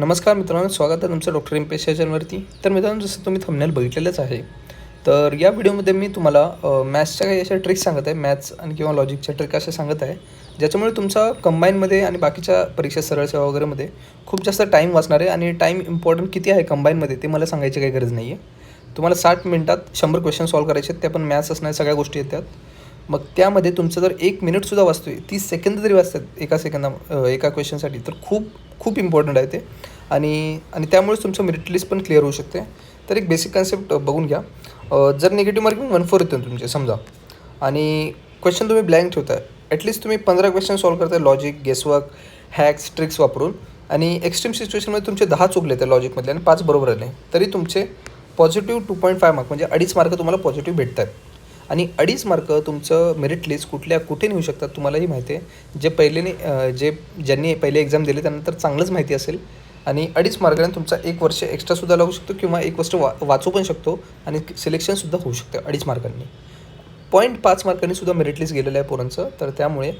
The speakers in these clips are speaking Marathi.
नमस्कार मित्रांनो स्वागत आहे तुमचं डॉक्टर एम चॅनलवरती. तर मित्रांनो जसं तुम्ही थंबनेल बघितलेलंच आहे तर या व्हिडिओमध्ये मी तुम्हाला मॅथ्सच्या काही अशा ट्रिक्स सांगत आहे मॅथ्स आणि किंवा लॉजिकच्या ट्रिक अशा सांगत आहे ज्याच्यामुळे तुमचा कंबाईनमध्ये आणि बाकीच्या परीक्षा सरळ सेवा वगैरेमध्ये खूप जास्त टाईम वाचणार आहे आणि टाईम इम्पॉर्टंट किती आहे कंबाईनमध्ये ते मला सांगायची काही गरज नाही आहे तुम्हाला साठ मिनिटात शंभर क्वेश्चन सॉल्व करायचे आहेत ते पण मॅथ्स असणाऱ्या सगळ्या गोष्टी येतात. मग त्यामध्ये तुमचं जर एक मिनिटसुद्धा वाचतोय तीस सेकंद जरी वाचतात एका सेकंदा एका क्वेश्चनसाठी तर खूप खूप इम्पॉर्टंट आहे ते. आणि आणि त्यामुळेच तुमचं मेरिट लिस्ट पण क्लिअर होऊ शकते. तर एक बेसिक कन्सेप्ट बघून घ्या. जर निगेटिव्ह मार्किंग वन फोर येतं तुमचे समजा. आणि क्वेश्चन तुम्ही ब्लँक ठेवताय. ॲटलिस्ट तुम्ही पंधरा क्वेश्चन सॉल्व करताय लॉजिक गेसवर्क हॅक्स ट्रिक्स वापरून. आणि एक्स्ट्रीम सिच्युएशनमध्ये तुमचे दहा चुकले त्या लॉजिकमधले आणि पाच बरोबर आले. तरी तुमचे positive two point five mark म्हणजे अडीच मार्क तुम्हाला पॉझिटिव्ह भेटतात आणि अडीच मार्क तुमचं मेरिट लिस्ट कुठल्या कुठे नेऊ शकतात तुम्हालाही माहिती आहे. जे पहिलेने जे ज्यांनी पहिले एक्झाम दिले त्यांना तर चांगलंच माहिती असेल. आणि अडीच मार्काने तुमचा एक वर्ष एक्स्ट्रासुद्धा लागू शकतो किंवा एक वर्ष वा वाचू पण शकतो आणि सिलेक्शनसुद्धा होऊ शकतं अडीच मार्कांनी. पॉईंट पाच मार्कांनी सुद्धा मेरिट लिस्ट गेलेलं आहे पोरांचं. तर त्यामुळे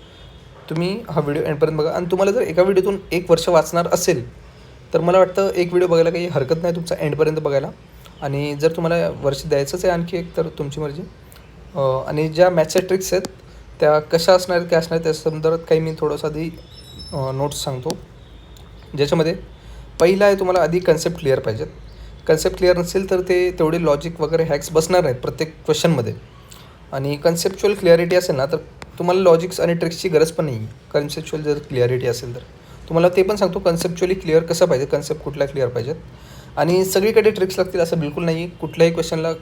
तुम्ही हा व्हिडिओ एंडपर्यंत बघा. आणि तुम्हाला जर एका व्हिडिओतून एक वर्ष वाचणार असेल तर मला वाटतं एक व्हिडिओ बघायला काही हरकत नाही तुमचा एंडपर्यंत बघायला. आणि जर तुम्हाला वर्ष द्यायचंच आहे आणखी एक तर तुमची मर्जी. आणि ज्या मॅथच्या ट्रिक्स आहेत त्या कशा असणार आहेत काय असणार त्या संदर्भात काही मी थोडंसं आधी नोट्स सांगतो. ज्याच्यामध्ये पहिला आहे तुम्हाला आधी कन्सेप्ट क्लिअर पाहिजेत कन्सेप्ट क्लिअर नसेल तर ते तेवढे लॉजिक वगैरे हॅक्स बसणार नाहीत प्रत्येक क्वेश्चनमध्ये आणि कन्सेप्च्युअल क्लिअरिटी असेल ना तर तुम्हाला लॉजिक्स आणि ट्रिक्सची गरज पण नाही आहे कन्सेप्च्युअल जर क्लिअरिटी असेल तर. तुम्हाला ते पण सांगतो कन्सेप्च्युअली क्लिअर कसं पाहिजे कन्सेप्ट कुठला क्लिअर पाहिजेत आणि सगळीकडे ट्रिक्स लागतील असं बिलकुल नाही कुठल्याही क्वेश्चनला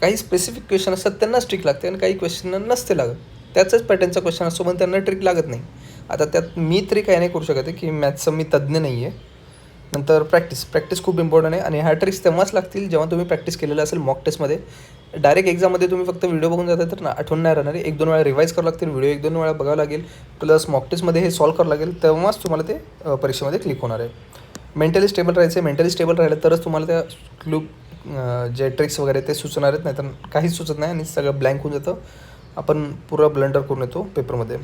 काही स्पेसिफिक क्वेश्चन असतात त्यांनाच ट्रिक लागते आणि काही क्वेश्चन नसते लागत. त्याचाच पॅटर्नचा क्वेश्चन असतो पण त्यांना ट्रिक लागत नाही. आता त्यात मी तरी काही नाही करू शकत की मॅथ्सचं मी तज्ज्ञ नाही आहे नंतर प्रॅक्टिस प्रॅक्टिस खूप इम्पॉर्टंट आहे आणि ह्या ट्रिक्स तेव्हाच लागतील जेव्हा तुम्ही प्रॅक्टिस केलेलं असेल मॉक टेस्टमध्ये डायरेक्ट एक्झाममध्ये तुम्ही फक्त व्हिडिओ बघून जाता तर ना आठवण नाही राहणार आहे. एक दोन वेळा रिवाईज करावं लागतील व्हिडिओ एक दोन वेळा बघावं लागेल. प्लस मॉक टेस्टमध्ये हे सॉल्व करावं लागेल तेव्हाच तुम्हाला ते परीक्षेमध्ये क्लिक होणार आहे. मेंटली स्टेबल राहायचं आहे. मेंटली स्टेबल राहिलं तरच तुम्हाला त्या क्लू जे ट्रिक्स वगैरे ते सुचणार आहेत नाही तर काहीच सुचत नाही आणि सगळं ब्लँक होऊन जातं. आपण पुरा ब्लंडर करून येतो पेपरमध्ये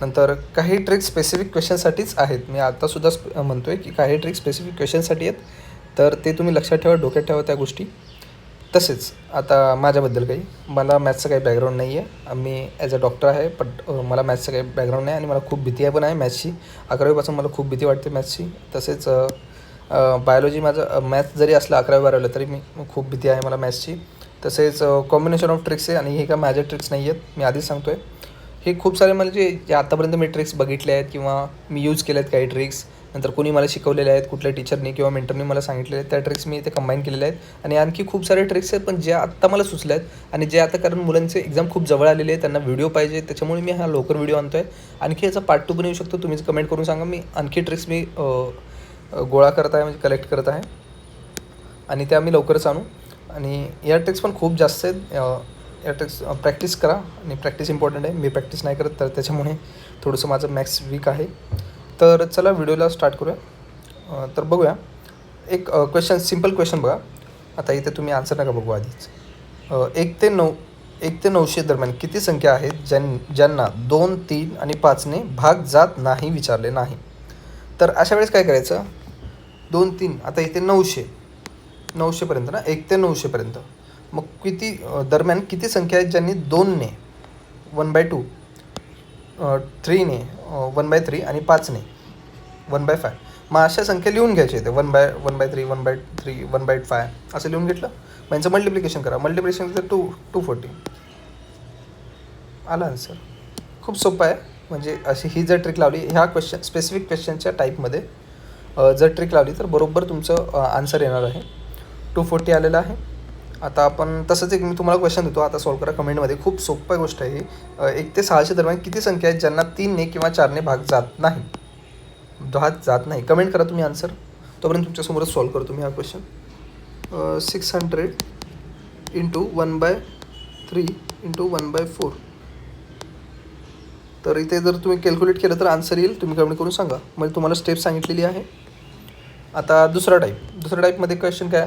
नंतर काही ट्रिक्स स्पेसिफिक क्वेश्चनसाठीच आहेत. मी आत्तासुद्धा स्प म्हणतो आहे की काही ट्रिक्स स्पेसिफिक क्वेश्चनसाठी आहेत. तर ते तुम्ही लक्षात ठेवा डोक्यात ठेवा त्या गोष्टी. तसेच आता माझ्याबद्दल काही. मला मॅथ्सचं काही बॅकग्राऊंड नाही आहे मी ॲज अ डॉक्टर आहे बट मला मॅथ्सचं काही बॅकग्राऊंड नाही आणि मला खूप भीती आहे पण आहे मॅथ्सची अकरावीपासून मला खूप भीती वाटते मॅथ्सची तसेच बायोलॉजी माझं मॅथ्स जरी असलं अकरावी बारावीला तरी मी खूप भीती आहे मला मॅथ्सची तसेच कॉम्बिनेशन ऑफ ट्रिक्स आहे आणि हे काय माझ्या ट्रिक्स नाही आहेत मी आधीच सांगतो आहे हे खूप सारे मला जे जे मी ट्रिक्स बघितले आहेत किंवा मी यूज केले आहेत काही ट्रिक्स नंतर कोणी मला शिकवलेले आहेत कुठल्या टीचरनी किंवा मेंटरनी मला सांगितले आहेत त्या ट्रिक्स मी इथे कंबाईन केलेल्या आहेत. आणि आणखी खूप सारे ट्रिक्स आहेत पण जे आत्ता मला सुचले आहेत आणि जे आता कारण मुलांचे एक्झाम खूप जवळ आलेले आहेत त्यांना व्हिडिओ पाहिजे त्याच्यामुळे मी हा लवकर व्हिडिओ आणतो आहे आणखी याचा पार्ट टू पण येऊ शकतो तुम्हीच कमेंट करून सांगा. मी आणखी ट्रिक्स मी गोळा करत आहे म्हणजे कलेक्ट करत आहे. आणि त्या मी लवकरच आणू. आणि या ट्रिक्स पण खूप जास्त आहेत. एअरटेक्स या ट्रिक्स प्रॅक्टिस करा. आणि प्रॅक्टिस इम्पॉर्टंट आहे. मी प्रॅक्टिस नाही करत तर त्याच्यामुळे थोडंसं माझं मॅक्स वीक आहे. तर चला व्हिडिओला स्टार्ट करूया. तर बघूया. एक क्वेश्चन सिंपल क्वेश्चन बघा. आता इथे तुम्ही आन्सर नका बघू आधीच. एक ते नऊ एक ते नऊशे दरम्यान किती संख्या आहेत ज्यां ज्यांना दोन तीन आणि पाचने भाग जात नाही विचारले नाही? तर अशा वेळेस काय करायचं? दोन तीन आता इथे नऊशे. नऊशेपर्यंत ना? एक ते नऊशेपर्यंत. मग किती दरम्यान किती संख्या आहेत ज्यांनी दोनने वन बाय टू थ्रीने वन बाय थ्री आणि पाचने वन बाय फाय. मग अशा संख्या लिहून घ्यायच्या इथे. One by one by three one by three one by five. असं लिहून घेतलं? मग यांचं मल्टिप्लिकेशन करा. मल्टिप्लिकेशन तर टू टू फोर्टी आला आन्सर खूप सोपं आहे. म्हणजे अशी ही जर ट्रिक लावली ह्या क्वेश्चन स्पेसिफिक क्वेश्चनच्या टाईपमध्ये जर ट्रिक लावली तर बरोबर तुमचं आन्सर येणार आहे. टू फोर्टी आलेलं आहे. आता आपण तसंच एक मी तुम्हाला क्वेश्चन देतो. आता सॉल्व करा कमेंटमध्ये खूप सोपं गोष्ट आहे एक ते सहाशे दरम्यान किती संख्या आहेत ज्यांना तीनने किंवा चारने भाग जात नाही? भाग जात नाही. कमेंट करा तुम्ही आन्सर तोपर्यंत तुमच्यासमोरच सॉल्व करतो मी हा question six hundred into one by three into one by four तर इथे जर तुम्ही कॅल्क्युलेट केलं तर आन्सर येईल. तुम्ही कमेंट करून सांगा. म्हणजे तुम्हाला स्टेप सांगितलेली आहे. आता दुसरा टाईप दुसऱ्या टाईपमध्ये क्वेश्चन काय?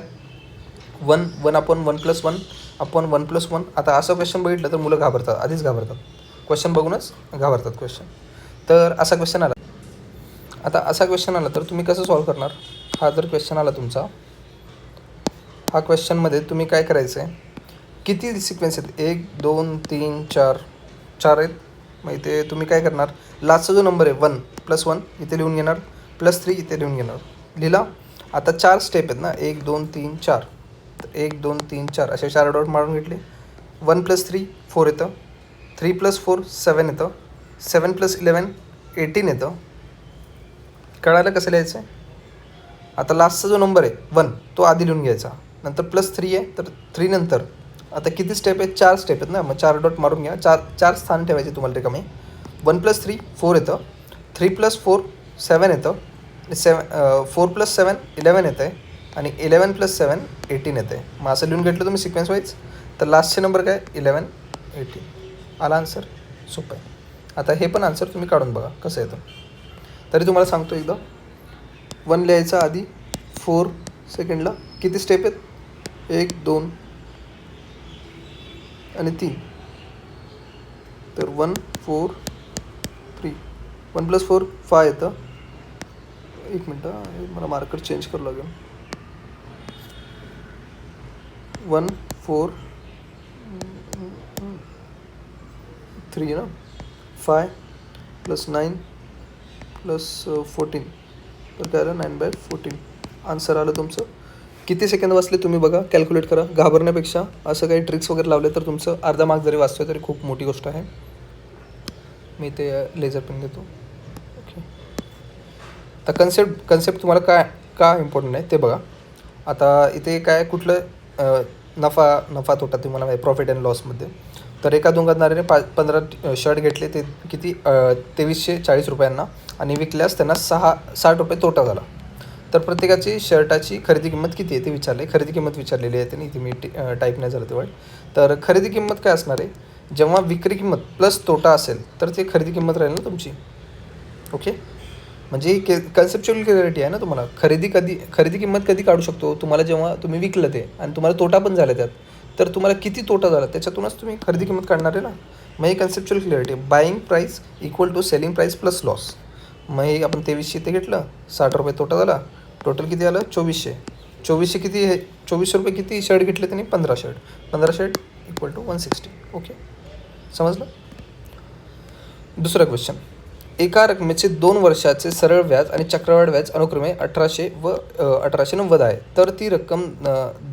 वन वन आपण one plus one upon one plus one आता असं क्वेश्चन बघितलं तर मुलं घाबरतात आधीच घाबरतात. क्वेश्चन बघूनच घाबरतात क्वेश्चन तर असा क्वेश्चन आला. आता असा क्वेश्चन आला तर तुम्ही कसं सॉल्व करणार? हा जर क्वेश्चन आला तुमचा हा क्वेश्चनमध्ये तुम्ही काय करायचं आहे किती सिक्वेन्स आहेत? एक दोन तीन चार. चार आहेत. मग इथे तुम्ही काय करणार? लास्टचा जो नंबर आहे वन प्लस वन इथे लिहून घेणार. प्लस थ्री इथे लिहून घेणार. लिहिला. आता चार स्टेप आहेत ना. एक दोन तीन चार. तर एक दोन तीन चार. असे चार डॉट मारून घेतले. वन प्लस थ्री फोर येतं. थ्री प्लस फोर सेवन येतं. सेवन प्लस इलेवन एटीन येतं. कळायला कसं लिहायचं? आहे आता लास्टचा जो नंबर आहे वन तो आधी लिहून घ्यायचा. नंतर प्लस थ्री आहे तर थ्री नंतर. आता किती स्टेप आहेत? चार स्टेप आहेत ना. मग चार डॉट मारून घ्या. चार चार स्थान ठेवायचे तुम्हाला रिकामे. वन प्लस थ्री फोर येतं. थ्री प्लस फोर सेवन येतं. Seven four plus seven eleven येतं आहे आणि इलेवन प्लस सेवन एटीन येतं आहे मग असं लिहून घेतलं तुम्ही सिक्वेन्स वाईज तर लास्टचे नंबर काय? इलेवन एटीन आला आन्सर सोपं आहे आता हे पण आन्सर तुम्ही काढून बघा कसं येतं. तरी तुम्हाला सांगतो एकदा. वन लिहायचा आधी फोर सेकंडला किती स्टेप आहेत? एक दोन आणि तीन. तर one four three one plus four five येतं. एक मिनटं मला मार्कर चेंज करावं लागेल. वन फोर थ्री ना? Five plus nine plus fourteen तर काय आलं? नाईन बाय फोर्टीन आन्सर आलं तुमचं? किती सेकंद वाचले तुम्ही बघा कॅल्क्युलेट करा. घाबरण्यापेक्षा असं काही ट्रिक्स वगैरे लावले तर तुमचं अर्धा मार्क जरी वाचतोय तरी खूप मोठी गोष्ट आहे. मी ते लेझर पेन देतो तर कन्सेप्ट कन्सेप्ट तुम्हाला काय का इम्पॉर्टंट आहे ते बघा. आता इथे काय कुठलं नफा नफा तोटा तुम्हाला माहिती प्रॉफिट अँड लॉसमध्ये तर एका दुकानदाराने पा पंधरा शर्ट घेतले ते किती तेवीसशे चाळीस रुपयांना आणि विकल्यास त्यांना सहा साठ रुपये तोटा झाला. तर प्रत्येकाची शर्टाची खरेदी किंमत किती आहे ते विचारले. खरेदी किंमत विचारलेली आहे त्यांनी इथे मी टाईप नाही झालं तेवढं तर खरेदी किंमत काय असणार आहे? जेव्हा विक्री किंमत प्लस तोटा असेल तर ते खरेदी किंमत राहील ना तुमची. ओके म्हणजे के कन्सेप्च्युअल क्लॅरिटी आहे ना तुम्हाला. खरेदी कधी खरेदी किंमत कधी काढू शकतो? तुम्हाला जेव्हा तुम्ही विकलं ते आणि तुम्हाला तोटा पण झाला त्यात तर तुम्हाला किती तोटा झाला? त्याच्यातूनच तुम्ही खरेदी किंमत काढणार आहे ना? मग ही conceptual clarity buying price equal to selling price plus loss मग हे आपण तेवीसशे ते घेतलं साठ रुपये तोटा झाला. टोटल किती आलं? चोवीसशे. चोवीसशे किती हे चोवीसशे रुपये किती शर्ट घेतले त्यांनी? पंधरा शर्ट पंधरा shirt equal to one sixty okay समजलं? दुसरा क्वेश्चन एका रकमेचे दोन वर्षाचे सरळ व्याज आणि चक्रवाढ व्याज अनुक्रमे अठराशे व अठराशे नव्वद आहे. तर ती रक्कम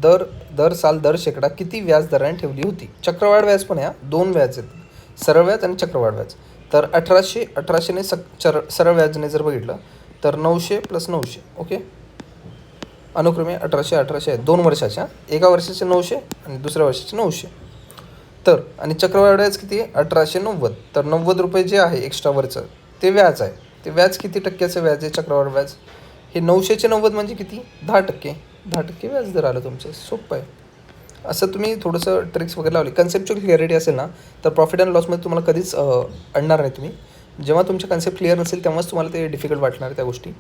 दर दर साल दर शेकडा किती व्याज दराने ठेवली होती? चक्रवाढ व्याज पण या दोन व्याज आहेत. सरळ व्याज आणि चक्रवाढ व्याज. तर अठराशे अठराशेने सक चर सरळ व्याजने जर बघितलं तर नऊशे प्लस नऊशे ओके? अनुक्रमे अठराशे अठराशे आहेत. दोन वर्षाच्या. एका वर्षाचे नऊशे आणि दुसऱ्या वर्षाचे नऊशे. तर आणि चक्रवाढ व्याज किती आहे? अठराशे नव्वद तर नव्वद रुपये जे आहे एक्स्ट्रावरचं ते व्याज आहे. ते व्याज किती टक्क्याचं व्याज आहे चक्रवाढ व्याज? हे नऊशेचे नव्वद म्हणजे किती? दहा टक्के. दहा टक्के व्याज दर आलं तुमचं सोपं आहे. असं तुम्ही थोडंसं ट्रिक्स वगैरे लावली. कन्सेप्टची क्लिअरिटी असेल ना तर प्रॉफिट अँड लॉसमध्ये तुम्हाला कधीच आणणार अडणार नाही तुम्ही. जेव्हा तुमचे कन्सेप्ट क्लिअर नसेल तेव्हाच तुम्हाला ते डिफिकल्ट वाटणार त्या गोष्टी.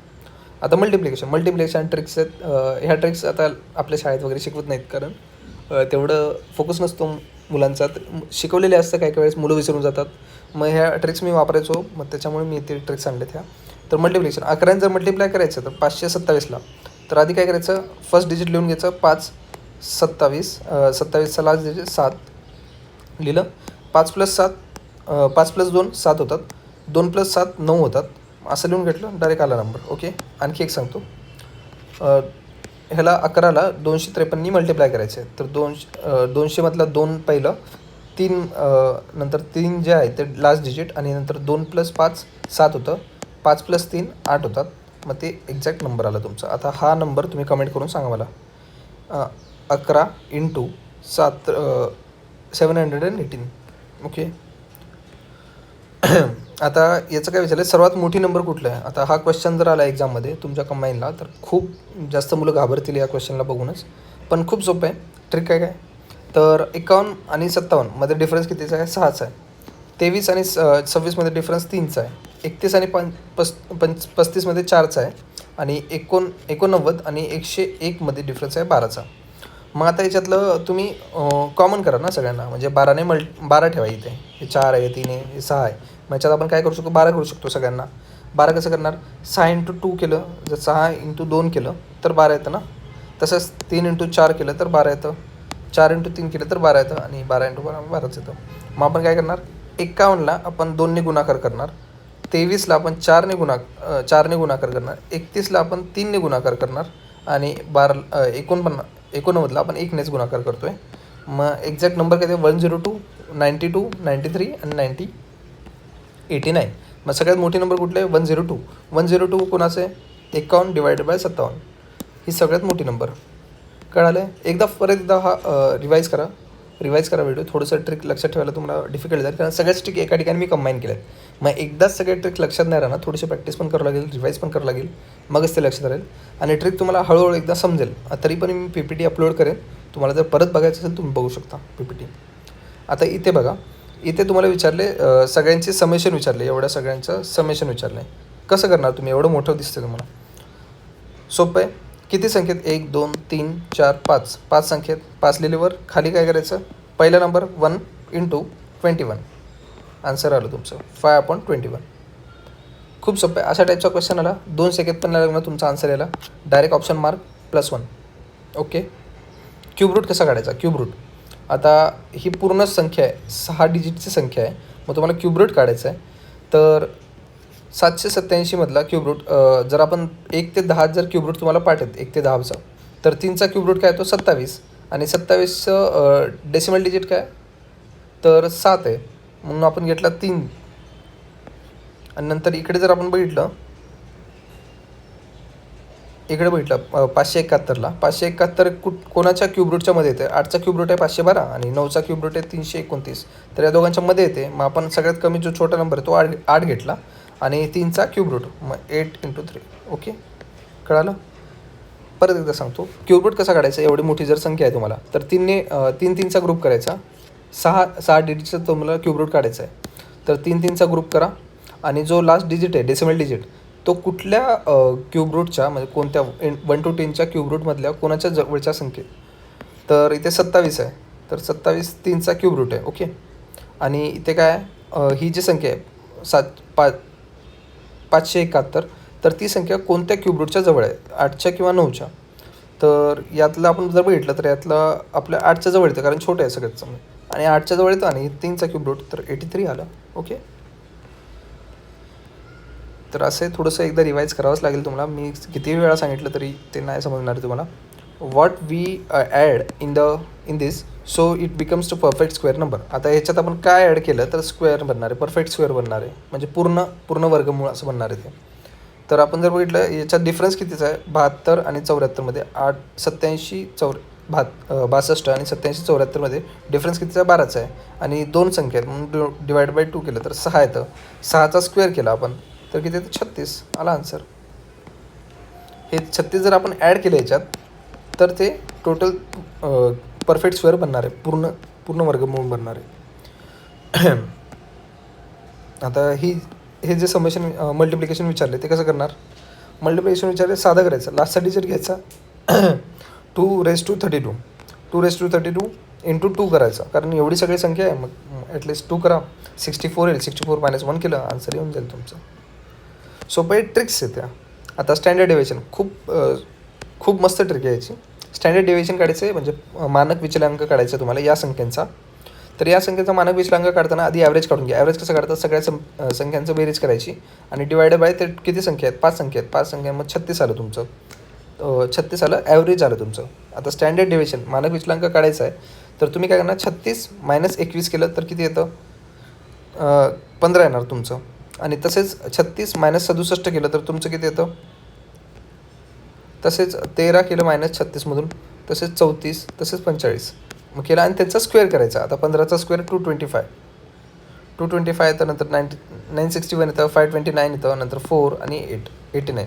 आता मल्टिप्लिकेशन मल्टिप्लिकेशन ट्रिक्स आहेत ह्या ट्रिक्स आता आपल्या शाळेत वगैरे शिकवत नाहीत कारण तेवढं फोकस नसतो मुलांचा. तर शिकवलेले असतं काही काही वेळेस मुलं विसरून जातात. मग ह्या ट्रिक्स मी वापरायचो मग त्याच्यामुळे मी ते ट्रिक्स आणलेत ह्या तर मल्टिप्लिकेशन अकराने जर मल्टिप्लाय करायचं तर पाचशे सत्तावीसला. तर आधी काय करायचं? फर्स्ट डिजिट लिहून घ्यायचं पाच सत्तावीस सत्तावीसचा लास्ट डिजिट सात. लिहिलं. पाच प्लस सात पाच प्लस दोन सात होतात. दोन प्लस सात नऊ होतात. असं लिहून घेतलं डायरेक्ट आला नंबर ओके आणखी एक सांगतो. ह्याला अकराला दोनशे त्रेपन्ननी मल्टिप्लाय करायचे आहे तर दोनशे दोनशेमधला दोन पहिलं तीन नंतर तीन जे आहे ते लास्ट डिजिट आणि नंतर दोन प्लस पाच सात होतं. पाच प्लस तीन आठ होतात. मग ते एक्झॅक्ट नंबर आला तुमचा. आता हा नंबर तुम्ही कमेंट करून सांगा मला. अकरा इंटू सात seven hundred and eighteen okay आता याचं काय विचारलं? सर्वात मोठी नंबर कुठला आहे? आता हा क्वेश्चन जर आला एक्झाममध्ये तुमच्या कंबाईनला तर खूप जास्त मुलं घाबरतील या क्वेश्चनला बघूनच. पण खूप सोपं आहे. ट्रिक काय काय? तर एकावन्न आणि सत्तावन्नमध्ये डिफरन्स कितीचा आहे? सहाचा आहे. तेवीस आणि स सव्वीसमध्ये डिफरन्स तीनचा आहे. एकतीस आणि पं पस पंच पस्तीसमध्ये चारचा आहे आणि एकोण एकोणनव्वद आणि एकशे एकमध्ये डिफरन्स आहे बाराचा. मग आता याच्यातलं तुम्ही कॉमन करा ना सगळ्यांना. म्हणजे बाराने मल्ट बारा ठेवा इथे. हे चार आहे तीन आहे हे सहा आहे. मग याच्यात आपण काय करू शकतो? बारा करू शकतो सगळ्यांना. बारा कसं करणार? सहा इंटू टू केलं जर सहा इंटू दोन केलं तर बारा येतं ना? तसंच तीन इंटू चार केलं तर बारा येतं. चार इंटू तीन केलं तर बारा येतं आणि बारा इंटू बारा बाराच येतं. मग आपण काय करणार? एक्कावन्नला आपण दोनने गुणाकार करणार. तेवीसला आपण चारने गुणा चारने गुणाकार करणार. एकतीसला आपण तीनने गुणाकार करणार. आणि बारा एकोणपन्ना एकोणनव्वदला आपण एकनेच गुणाकार करतो आहे मग एक्झॅक्ट नंबर काय ते? One zero two ninety two ninety three आणि नाईंटी एटी नाईन. मग सगळ्यात मोठे नंबर कुठले one zero two. One zero two कोणाचं आहे? एकावन्न डिवायडेड बाय सत्तावन्न. ही सगळ्यात मोठी नंबर कळालं आहे एकदा परत एकदा हा रिवाईज करा. रिवाईज करा व्हिडिओ थोडंसं ट्रिक लक्षात ठेवायला तुम्हाला डिफिकल्ट जाईल कारण सगळ्याच ट्रिक एका ठिकाणी मी कंबाईन केल्या आहेत मग एकदाच सगळे ट्रिक लक्षात नाही राहणार. थोडीशी प्रॅक्टिस पण करावं लागेल रिवाईज पण करावं लागेल. मगच ते लक्षात राहील. आणि ट्रिक तुम्हाला हळूहळू एकदा समजेल. तरी पण मी पी पी टी अपलोड करेन. तुम्हाला जर परत बघायचं असेल तुम्ही बघू शकता पी पी टी आता इथे बघा. इथे तुम्हाला विचारले सगळ्यांचे समेशन विचारले. एवढ्या सगळ्यांचं समेशन विचारलं आहे कसं करणार तुम्ही? एवढं मोठं दिसतं तुम्हाला. सोपं आहे? किती संख्येत? एक दोन तीन चार पाच. पाच संख्येत. पाच लिहिलेवर खाली काय करायचं? पहिला number one into twenty one answer आलं तुमचं. फाय अपॉन ट्वेंटी वन खूप सोपं आहे. अशा टाईपचा क्वेश्चन आला. दोन सेकंद पण नाही लागणार तुमचा आन्सर यायला. Direct option mark plus one okay cube root कसा काढायचा? क्यूब रूट आता ही पूर्ण संख्या आहे. सहा डिजिटची संख्या आहे. मग तुम्हाला क्यूब रूट काढायचं आहे. तर सातशे सत्त्याऐंशीमधला क्यूब रूट जर आपण एक ते दहा जर क्यूब रूट तुम्हाला पाठवत एक ते दहाचा तर तीनचा क्यूब रूट काय तो सत्तावीस. आणि सत्तावीसचं डेसिमल डिजिट काय तर सात आहे. म्हणून आपण घेतला तीन. आणि नंतर इकडे जर आपण बघितलं इकडे बघितलं पाचशे एकाहत्तरला. पाचशे एकाहत्तर कुठ कोणाच्या क्यूबरूटच्या मध्ये येते आठचा क्यूब रूट आहे पाचशे बारा आणि नऊचा क्यूब रूट आहे तीनशे एकोणतीस. तर या दोघांच्या मध्ये येते मग आपण सगळ्यात कमी जो छोटा नंबर आहे तो आठ आठ घेतला. आणि तीनचा क्यूब रूट मग एट इंटू थ्री ओके कळालं? परत एकदा सांगतो. क्यूब रूट कसा काढायचा? एवढी मोठी जर संख्या आहे तुम्हाला तर तीनने तीन तीनचा ग्रुप करायचा. सहा सहा डिजिटचा तुम्हाला क्यूब रूट काढायचा आहे. तर तीन तीनचा ग्रुप करा. आणि जो लास्ट डिजिट आहे डेसिमल डिजिट तो कुठल्या क्यूब रूटच्या म्हणजे कोणत्या वन टू टेनच्या क्यूब रूटमधल्या कोणाच्या जवळच्या संख्येत? तर इथे सत्तावीस आहे. तर सत्तावीस तीनचा क्यूब रूट आहे. ओके आणि इथे काय ही जी संख्या आहे सात पाच पाचशे एकाहत्तर. तर ती संख्या कोणत्या क्यूब रूटच्या जवळ आहे? आठच्या किंवा नऊच्या? तर यातलं आपण जर बघितलं तर यातलं आपल्या आठच्या जवळ येतं कारण छोटं आहे सगळ्यात चांगलं. आणि आठच्या जवळ येतं आणि तीनचा क्यूब रूट तर एटी थ्री आलं. ओके? तर असं थोडंसं एकदा रिवाईज करावंच लागेल तुम्हाला. मी किती वेळा सांगितलं तरी ते नाही समजणार तुम्हाला. What we add in the in this so it becomes to perfect square number आता याच्यात आपण काय ॲड केलं तर स्क्वेअर बनणार आहे परफेक्ट स्क्वेअर बनणार आहे. म्हणजे पूर्ण पूर्ण वर्गमूळ असं बनणार आहे ते. तर आपण जर बघितलं याच्यात डिफरन्स कितीचा आहे? बहात्तर आणि चौऱ्याहत्तरमध्ये आठ सत्याऐंशी चौर भात बासष्ट आणि सत्याऐंशी चौऱ्याहत्तरमध्ये डिफरन्स कितीचा आहे? बाराचा आहे. आणि दोन संख्या आहेत म्हणून डिवाइड बाय टू केलं तर सहा येतं. सहाचा स्क्वेअर केला आपण तर किती येतं? छत्तीस. आला आन्सर हे छत्तीस जर आपण ॲड केलं याच्यात तर ते टोटल परफेक्ट स्क्वेअर बनणार आहे. पूर्ण पूर्ण वर्गमूळ बनणार आहे. आता ही हे जे समेशन मल्टिप्लिकेशन विचारले ते कसं करणार? मल्टिप्लिकेशन विचारले साधं करायचं. लास्टचा डिजिट घ्यायचा two raise to thirty two two raise to thirty two into two करायचा. कारण एवढी सगळी संख्या आहे मग ॲटलिस्ट टू करा. सिक्स्टी फोर येईल. सिक्स्टी फोर मायनस वन केलं आन्सर येऊन जाईल तुमचं. सोपं ट्रिक्स आहे त्या. आता स्टँडर्ड डेव्हिएशन खूप खूप मस्त ट्रिक आहे याची. स्टँडर्ड डेव्हिएशन काढायचं आहे म्हणजे मानक विचलांक काढायचा आहे तुम्हाला या संख्यांचा. तर या संख्येचा मानक विचलांक काढताना आधी ॲव्हरेज काढून घ्या. ॲव्हरेज कसं काढतात? सगळ्या सं संख्यांचं बेरीज करायची आणि डिवायडेड बाय ते किती संख्या आहेत? पाच संख्या आहेत. पाच संख्या मग छत्तीस आलं तुमचं. छत्तीस आलं ॲव्हरेज आलं तुमचं. आता स्टँडर्ड डेव्हिएशन मानक विचलांक काढायचा आहे. तर तुम्ही काय करणार? छत्तीस मायनस एकवीस केलं तर किती येतं? पंधरा येणार तुमचं. आणि तसेच छत्तीस मायनस सदुसष्ट केलं तर तुमचं किती येतं? तसेच तेरा केलं मायनस छत्तीसमधून तसेच चौतीस तसेच पंचेचाळीस. मग केला आणि त्याचा स्क्वेअर करायचा. आता पंधराचा square two twenty five two twenty five येतं नंतर नाईन्टी नाईन सिक्स्टी वन येतं फाय ट्वेंटी नाईन येतं नंतर फोर आणि eight eighty nine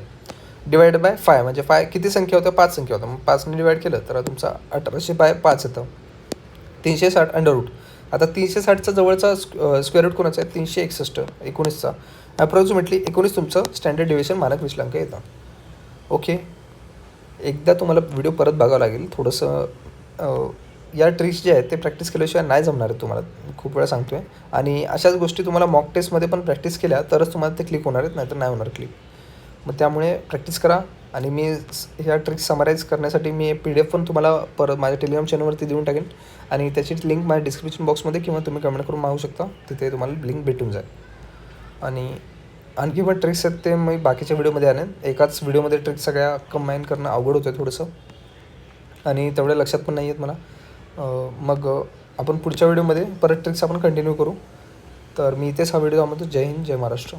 divide by five म्हणजे फाय किती संख्या होत्या? पाच संख्या होत्या. मग पाचने डिवाईड केलं तर तुमचा अठराशे बाय पाच येतं. तीनशे साठ अंडर रूट आता तीनशे साठचा जवळचा स्क्वेअर रूट कोणाचा आहे? तीनशे एकसष्ट एकोणीसचा. अप्रॉक्सिमेटली एकोणीस तुमचं स्टँडर्ड डिव्हिजन मानक विश्लांक येतं. ओके एकदा तुम्हाला व्हिडिओ परत बघावं लागेल. थोडंसं या ट्रिक्स जे आहेत ते प्रॅक्टिस केल्याशिवाय नाही जमणार आहे तुम्हाला. खूप वेळा सांगतो आहे आणि अशाच गोष्टी तुम्हाला मॉक टेस्टमध्ये पण प्रॅक्टिस केल्या तरच तुम्हाला ते क्लिक होणार आहेत नाहीतर नाही होणार क्लिक मग त्यामुळे प्रॅक्टिस करा. आणि मी ह्या ट्रिक्स समराईज करण्यासाठी मी पी डी एफ पण तुम्हाला परत माझ्या टेलिग्राम चॅनलवरती देऊन टाकेन. आणि त्याची लिंक माझ्या डिस्क्रिप्शन बॉक्समध्ये किंवा तुम्ही कमेंट करून मागू शकता. तिथे तुम्हाला लिंक भेटून जाईल. आणि आणखी पण ट्रिक्स आहेत ते मी बाकीच्या व्हिडिओमध्ये आणेन. एकाच व्हिडिओमध्ये ट्रिक्स सगळ्या कंबाईन करणं अवघड होतं थोडंसं. आणि तेवढ्या लक्षात पण नाही आहेत मला मग आपण पुढच्या व्हिडिओमध्ये परत ट्रिक्स आपण कंटिन्यू करू. तर मी इथेच हा व्हिडिओ थांबवतो. जय हिंद जय महाराष्ट्र.